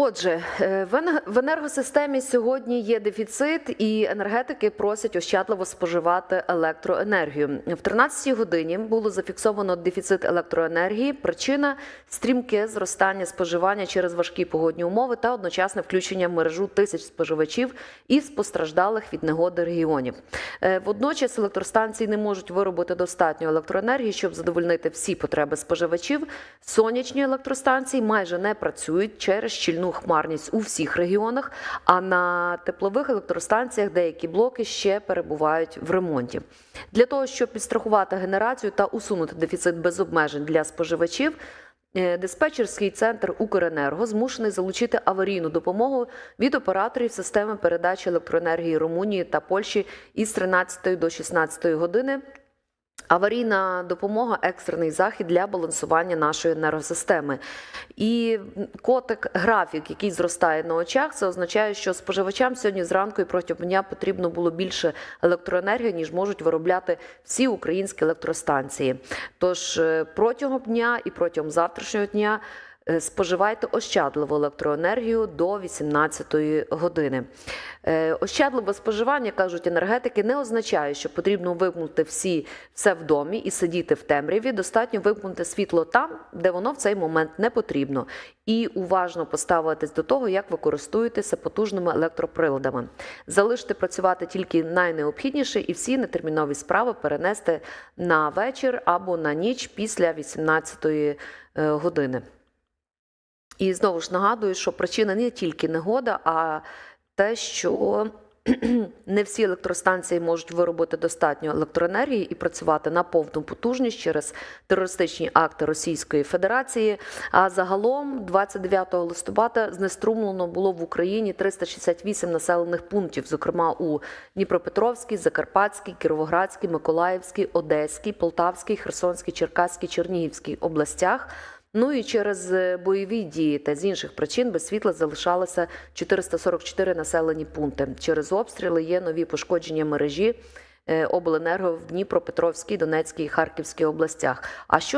Отже, е, в енергосистемі сьогодні є дефіцит, і енергетики просять ощадливо споживати електроенергію. В 13-й годині було зафіксовано дефіцит електроенергії. Причина стрімке зростання споживання через важкі погодні умови та одночасне включення в мережу тисяч споживачів із постраждалих від негоди регіонів. Е, Водночас електростанції не можуть виробити достатньо електроенергії, щоб задовольнити всі потреби споживачів. Сонячні електростанції майже не працюють через щільну хмарність у всіх регіонах. А на теплових електростанціях деякі блоки ще перебувають в ремонті. Для того щоб підстрахувати генерацію та усунути дефіцит без обмежень для споживачів. е, Диспетчерський центр Укренерго змушений залучити аварійну допомогу від операторів системи передачі електроенергії Румунії та Польщі із 13 до 16 години. Аварійна допомога екстрений захід для балансування нашої енергосистеми. І котик графік, який зростає на очах, це означає, що споживачам сьогодні зранку і протягом дня потрібно було більше електроенергії, ніж можуть виробляти всі українські електростанції. Тож е, протягом дня і протягом завтрашнього дня. Е, Споживайте ощадливу електроенергію до 18 години. Е, Ощадливе споживання, кажуть енергетики, не означає, що потрібно вимкнути всі все в домі і сидіти в темряві. Достатньо вимкнути світло там, де воно в цей момент не потрібно, і уважно поставитись до того, як ви користуєтеся потужними електроприладами. Залиште працювати тільки найнеобхідніше, і всі нетермінові справи перенести на вечір або на ніч після 18 е, години. І знову ж нагадую, що причина не тільки негода, а те, що не всі електростанції можуть виробити достатньо електроенергії і працювати на повну потужність через терористичні акти Російської Федерації. А загалом, 29 листопада, знеструмлено було в Україні 368 населених пунктів, зокрема у Дніпропетровській, Закарпатській, Кіровоградській, Миколаївській, Одеській, Полтавській, Херсонській, Черкаській, Чернігівській областях. Ну і через е, бойові дії та з інших причин без світла залишалося 444 населені пункти. Через обстріли є нові пошкодження мережі е, обленерго в Дніпропетровській, Донецькій і Харківській областях. А що